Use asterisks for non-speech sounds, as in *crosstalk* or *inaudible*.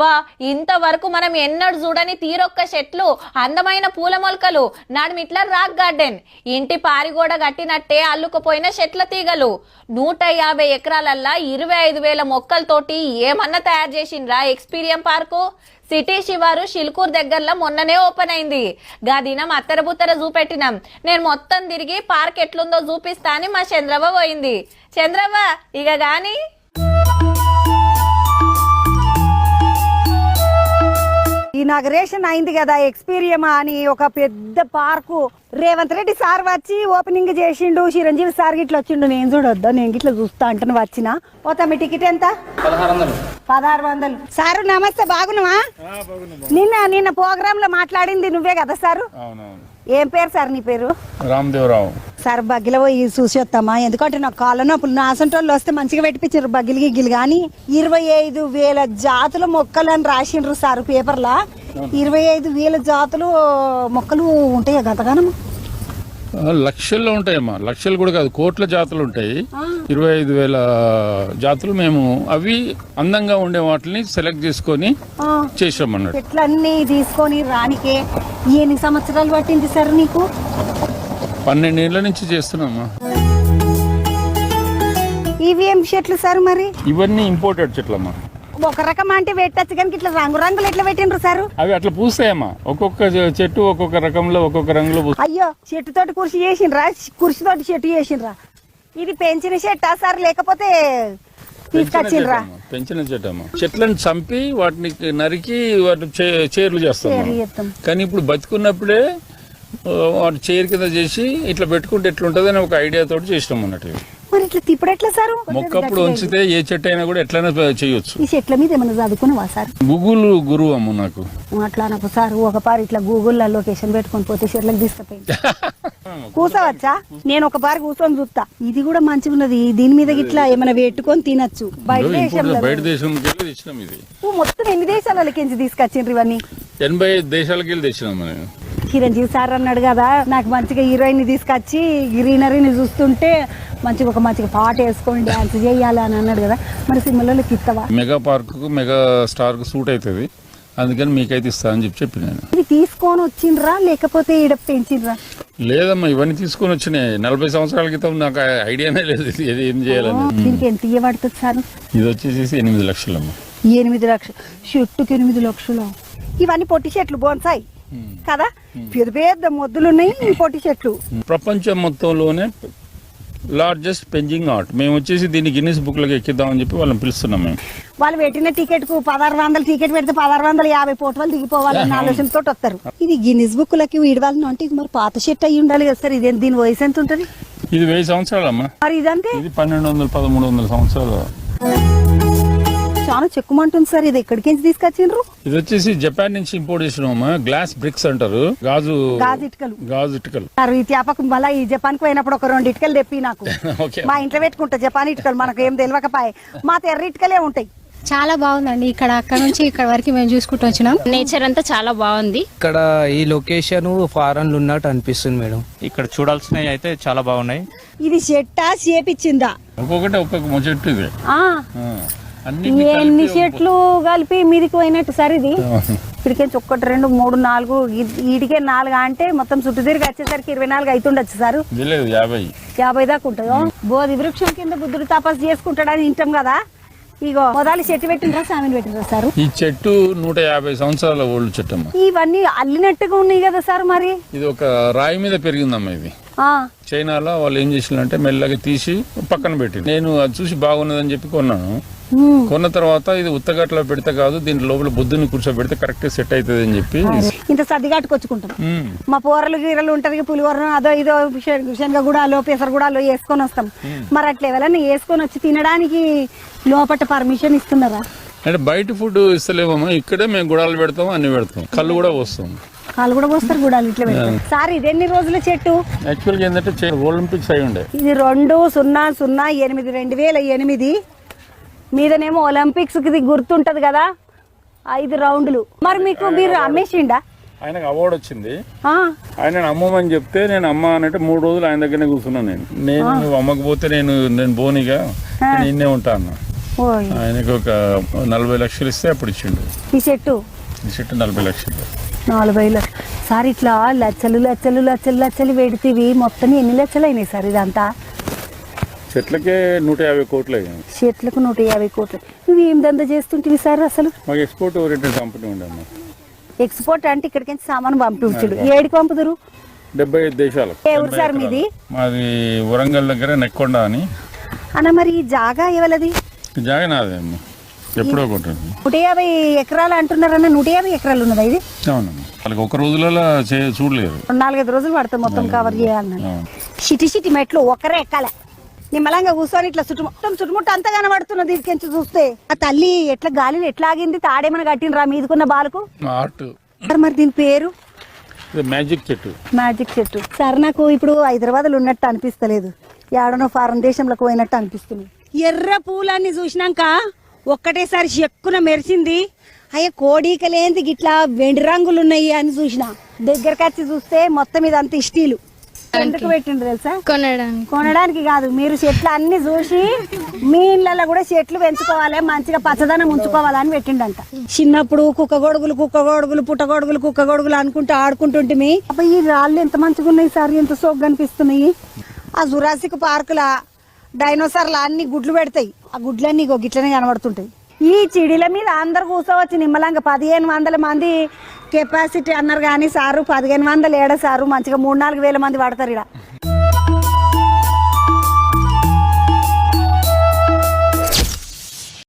బా ఇంతవరకు మనం ఎన్నడూ చూడని తీరొక్క చెట్లు అందమైన పూల మొలకలు నడుమిట్ల రాక్ గార్డెన్. ఇంటి పారిగోడ కట్టినట్టే అల్లుకుపోయిన చెట్ల తీగలు. నూట యాభై ఎకరాలల్లా ఇరవై ఐదు వేల మొక్కలతోటి ఏమన్నా తయారు చేసిండ్రా ఎక్స్పీరియం పార్కు? సిటీ శివారు షిల్కూర్ దగ్గరలో మొన్ననే ఓపెన్ అయింది. గా దినం అత్తరబుత్తర చూపెట్టినాం నేను మొత్తం తిరిగి పార్క్ ఎట్లుందో చూపిస్తా అని మా చంద్రవ్వ పోయింది. చంద్రవ్వ ఇక కానీ ఇనాగరేషన్ అయింది కదా ఎక్స్పీరియమా అని ఒక పెద్ద పార్కు రేవంత్ రెడ్డి సార్ వచ్చి ఓపెనింగ్ చేసిండు. చిరంజీవి సార్ గిట్ల వచ్చిండు. నేను చూడొద్దా నేను గిట్ల చూస్తా అంటాను వచ్చిన. పోతా మీ టికెట్ ఎంత? పదహారు వందలు. సారు నమస్తే బాగున్నావా? నిన్న నిన్న ప్రోగ్రామ్లో మాట్లాడింది నువ్వే కదా సారు? ఏం పేరు సార్ నీ పేరు? రామదేవరావు. సార్ బగ్గిల పోయి చూసి వస్తామా? ఎందుకంటే నాకు కాళ్ళ నొప్పులు నా అసంటోళ్ళు వస్తే మంచిగా పెట్టిపించారు బగ్గిలి గిగ్గిలు. కానీ ఇరవై ఐదు వేల జాతుల మొక్కలు అని రాసిండ్రు సార్ పేపర్లా. ఇరవై ఐదు వేల జాతులు మొక్కలు ఉంటాయి గతగానం ఆ, లక్షల్లో ఉంటాయమ్మా. లక్షలు కూడా కాదు కోట్ల జాతులు ఉంటాయి. ఇరవై ఐదు వేల జాతులు మేము అవి అందంగా ఉండే వాటిని సెలెక్ట్ చేసుకొని చేసాం అన్నట్టు చెట్లన్నీ తీసుకొని రానికే ఎన్ని సంవత్సరాలు పట్టింది సార్ నీకు? పన్నెండేళ్ళ నుంచి చేస్తున్నామా? ఇవి ఏం చెట్లు సార్ మరి? ఇవన్నీ ఇంపోర్టెడ్ చెట్లమ్మా ఒక రకం అంటే పెట్టచ్చు కానీ ఇట్లా రంగు రంగులు ఎట్లా పెట్టిండ్రు సార్? అవి అట్లా పూస్తాయమ్మా. ఒక్కొక్క చెట్టు ఒక్కొక్క రకంలో ఒక్కొక్క రంగులో అయ్యో చెట్టుతోటి కుర్చీ చేసిండ్రా? కుర్చీతోటి చెట్టు చేసిండ్రా? ఇది పెంచిన చెట్టా సార్? లేకపోతే తీసుకొచ్చిండ్రా? పెంచిన చెట్టమ్మా చెట్లను చంపి వాటిని నరికి వాటి చేర్లు చేస్తాం. కానీ ఇప్పుడు బతుకున్నప్పుడే వాటి చైర్ కింద చేసి ఇట్లా పెట్టుకుంటే ఎట్లుంటది అని ఒక ఐడియా తోటి చేసినాం అన్నట్టు. మరి ఇట్లా తిప్పుడు ఎట్లా సార్? మొక్కప్పుడు ఉంచితే ఏ చెట్టు అయినా కూడా ఎట్లయినా చేయొచ్చు. ఈ చెట్ల మీద ఏమైనా చదువుకున్నావా సార్? గూగుల్ గురువు అమ్మ నాకు. అట్లా నాకు సార్ ఒక పారి ఇట్లా గూగుల్లో లొకేషన్ పెట్టుకొని పోతే చెట్లకు తీసుకుపోయింది *laughs* కూసవచ్చా? నేను ఒక పారి కూర్చొని చూస్తా. ఇది కూడా మంచిగా ఉన్నది. దీని మీద ఇట్లా ఏమైనా పెట్టుకొని తినచ్చు. బయట దేశంలో బయట దేశం మొత్తం ఎన్ని దేశాలకి తీసుకొచ్చిండ్రు ఇవన్నీ? ఎనభై దేశాలకి వెళ్ళి తెచ్చినాం మనం చిరంజీవి సార్ అన్నాడు కదా నాకు మంచిగా హీరోయిన్ తీసుకొచ్చి గ్రీనరీని చూస్తుంటే మంచిగా ఒక మంచిగా పాట వేసుకొని డ్యాన్స్ చేయాలి అని అన్నాడు కదా. మరి సినిమాలోకి ఇస్తావా మెగా పార్క్ మెగా స్టార్కు సూట్ అవుతుంది. అందుకని మీకైతే ఇస్తా అని చెప్పి చెప్పి నేను. ఇది తీసుకొని వచ్చిండ్రా లేకపోతే ఈడ పెంచిండ్రా? లేదమ్మా ఇవన్నీ తీసుకొని వచ్చినాయి. నలభై సంవత్సరాల క్రితం నాకు ఐడియానే లేదు ఇది ఏం చేయాలని. దీనికి ఎంత ఇవ్వబడుతుంది సార్? ఇది వచ్చేసి ఎనిమిది లక్షలమ్మా. ఎనిమిది లక్షలు చెట్టుకి ఎనిమిది లక్షలు. ఇవన్నీ పొట్టి చెట్లు బోన్సాయి. కదా? పెద్ద పెద్ద మొద్దులు ఉన్నాయి పొట్టి చెట్లు. ప్రపంచం మొత్తంలోనే లార్జెస్ట్ పెంజింగ్ ఆర్ట్. మేము వచ్చేసి దీన్ని గిన్నీస్ బుక్లోకి ఎక్కిద్దామని చెప్పి వాళ్ళని పిలుస్తున్నాం మేము. వాళ్ళు పెట్టిన టికెట్కు పదహారు వందల టికెట్ పెడితే పదహారు వందల యాభై ఫోటోలు దిగిపోవాలన్న ఆలోచనతో వస్తారు. ఇది గిన్నిస్ బుక్ లకి వీడవాలని అంటే ఇది మరి పాత చెట్టు అయ్యి ఉండాలి కదా సార్? ఇదే దీని వయసు ఎంత ఉంటుంది ఇది వెయ్యి సంవత్సరాలమ్మా. మరి ఇదంతే? ఇది పన్నెండు వందల పదమూడు వందల సంవత్సరాలు. చాలా చెక్కుమంటుంది సార్. ఇది ఎక్కడికి నుంచి తీసుకొచ్చిండ్రు? ఇది వచ్చేసి జపాన్ నుంచి ఇంపోర్ట్ చేసినామమ్మా గ్లాస్ బ్రిక్స్ అంటారు. గాజు గాజు ఇటుకలు. గాజు ఇటుకలు. సార్ ఈ త్యాపకం మళ్ళీ ఈ జపాన్కు పోయినప్పుడు ఒక రెండు ఇటుకలు తెప్పి నాకు. *laughs* ఓకే. మా ఇంట్లో పెట్టుకుంటా జపాన్ ఇటుకలు మనకు ఏం తెలియకపాయ మా తెర్ర ఇటుకలే ఉంటాయి. చాలా బాగుందండి. ఇక్కడ అక్కడ నుంచి ఇక్కడ వరకు మేము చూసుకుంటూ వచ్చినాం. నేచర్ అంతా చాలా బాగుంది. ఇక్కడ ఈ లొకేషన్ ఫారెన్లో ఉన్నట్టు అనిపిస్తుంది మేడం. ఇక్కడ చూడాల్సినవి అయితే చాలా బాగున్నాయి. ఇది చెట్టా చేపిచ్చిందా ఒక్కొక్కటి ఒక్కొక్క చెట్టు ఇది. ఎన్ని చెట్లు కలిపి మీదికి పోయినట్టు సార్ ఇది ఇప్పటికే ఒక్కటి రెండు మూడు నాలుగు ఈటికే నాలుగు అంటే మొత్తం చుట్టూ తిరిగి వచ్చేసరికి ఇరవై నాలుగు అవుతుండొచ్చు సార్. యాభై. యాభై దాకా ఉంటుందో. బోధి వృక్షం కింద బుద్ధుడు తపస్సు చేసుకుంటాడని వింటాం కదా. ఇగో మొదలు చెట్టు పెట్టినరా సామిని పెట్టినరా సార్? ఈ చెట్టు నూట యాభై సంవత్సరాల ఓల్డ్ చెట్టు ఇవన్నీ అల్లినట్టుగా ఉన్నాయి కదా సార్ మరి? ఇది ఒక రాయి మీద పెరిగిందమ్మా ఇది. ఆ. చైనాలో వాళ్ళు ఏం చేసిందంటే మెల్లగా తీసి పక్కన పెట్టి నేను అది చూసి బాగున్నదని చెప్పి కొన్నాను. కొన్న తర్వాత ఇది ఉత్తగట్లో పెడితే కాదు దీని లోపల బుద్ధుని కూర్చోబెడితే కరెక్ట్ సెట్ అవుతుంది అని చెప్పి ఇంత సర్దిగాట్టుకొచ్చుకుంటాం ఉమ్. మా పోరలు గీరలు ఉంటది పులిహోర అదో ఇదో శనగ కూడా లో పెసర కూడా లో వేసుకొని వస్తాం. మరి అట్లా ఎవరైనా వేసుకొని వచ్చి తినడానికి లోపట పర్మిషన్ ఇస్తున్నారా? అంటే బయట ఫుడ్ ఇస్తలేమమ్మా ఇక్కడే మేము గుడాలు పెడతాం అన్ని పెడతాం. కళ్ళు కూడా పోస్తాం. వాళ్ళు కూడా పోస్తారు కూడా ఇట్లా సార్ ఇది ఎన్ని రోజుల చెట్టు? యాక్చువల్గా ఏంటంటే ఒలింపిక్స్ అయి ఉండే. ఇది రెండు సున్నా సున్నా ఎనిమిది రెండు వేల ఎనిమిది మీదనేమో ఒలింపిక్స్కి గుర్తుంటది కదా? ఐదు రౌండ్లు. మరి మీకు మీరు అమ్మేసిండా? ఆయనకు అవార్డు వచ్చింది. ఆయన అమ్మమని చెప్తే నేను అమ్మ అనంటే మూడు రోజులు ఆయన దగ్గరనే కూర్చున్నాను నేను. నేను నువ్వు అమ్మకపోతే నేను నేను బోనిగా నేను ఇన్నే ఉంటా అన్న. ఓయ్. ఆయనకు ఒక నలభై లక్షలు ఇస్తే అప్పుడు ఇచ్చిండు. ఈ చెట్టు? ఈ చెట్టు నలభై లక్షలు. నలభై లక్షలు సార్ ఇట్లా లచ్చలు లచ్చలు లచ్చలు లచ్చలు పెడితేవి మొత్తం ఎన్ని లక్షలు అయినాయి సార్ ఇదంతా? చెట్లకే నూట యాభై కోట్లు అయ్యాయి. చెట్లకు నూట యాభై కోట్లు. నువ్వు ఏం దందా చేస్తుంటివి సార్ అసలు? మాకు ఎక్స్పోర్ట్ ఓరియంటెడ్ కంపెనీ ఉండే అమ్మా. ఎక్స్పోర్ట్ అంటే ఇక్కడికి సామాను పంపించుడు. ఏడికి పంపుదురు? డెబ్బై ఐదు దేశాలకు. ఏ ఊరు సార్ మీది? మాది వరంగల్ దగ్గర నెక్కొండ అని. అన్న మరి ఈ జాగా ఎవలది? జాగా నాదే అమ్మా. ఎప్పుడో కొట్టండి నూట యాభై ఎకరాలు అంటున్నారన్న నూట యాభై ఎకరాలు ఉన్నదా ఇది? అవునమ్మా. వాళ్ళకి ఒక రోజులలో చూడలేదు. నాలుగైదు రోజులు పడుతుంది మొత్తం కవర్ చేయాలన్న. సిటీ సిటీ మెట్లు ఒక్కరే ఎక్కాల. నిమ్మలంగా కూర్చొని ఇట్లా చుట్టుముట్టం చుట్టుముట్ట అంతా కనబడుతున్నది ఇదికెంచి చూస్తే ఆ తల్లి ఎట్లా గాలిని ఎట్లా ఆగింది తాడేమని కట్టినరా మీదుకున్న బాలకు? మరి దీని పేరు? మ్యాజిక్ చెట్టు. మ్యాజిక్ చెట్టు. సార్ నాకు ఇప్పుడు హైదరాబాద్లో ఉన్నట్టు అనిపిస్తలేదు. ఏడనో ఫారెన్ దేశంలోకి పోయినట్టు అనిపిస్తుంది. ఎర్ర పూలన్నీ చూసినాక ఒక్కటేసారి చెక్కున మెరిసింది. అయ్యే కోడీకలేంది గిట్లా వెండి రంగులు ఉన్నాయి అని చూసిన. దగ్గరకు వచ్చి చూస్తే మొత్తం ఇదంతా ఇష్టీలు ఎందుకు పెట్టిండ్రు తెలుసా? కొనడానికి. కొనడానికి కాదు మీరు చెట్లు అన్ని చూసి మీ ఇళ్ళల్లో కూడా చెట్లు పెంచుకోవాలి మంచిగా పచ్చదనం ఉంచుకోవాలని పెట్టిండంట. చిన్నప్పుడు కుక్క గొడుగులు కుక్క గొడుగులు పుట్ట గొడుగులు కుక్క గొడుగులు అనుకుంటూ ఆడుకుంటుంటిమి. అబ్బా ఈ రాళ్ళు ఎంత మంచిగా ఉన్నాయి సార్ ఎంత సోగ్గా కనిపిస్తున్నాయి ఆ జురాసిక్ పార్కుల డైనోసార్లు అన్ని గుడ్లు పెడతాయి. ఆ గుడ్లన్నీ ఇగో గిట్లనే కనబడుతుంటాయి. ఈ చిడిల మీద అందరు కూర్చోవచ్చు నిమ్మలంగా. పదిహేను వందల మంది కెపాసిటీ అన్నారు కానీ సారు పదిహేను వందలు ఏడ సారు? మంచిగా మూడు నాలుగు వేల మంది పడతారు ఇక్కడ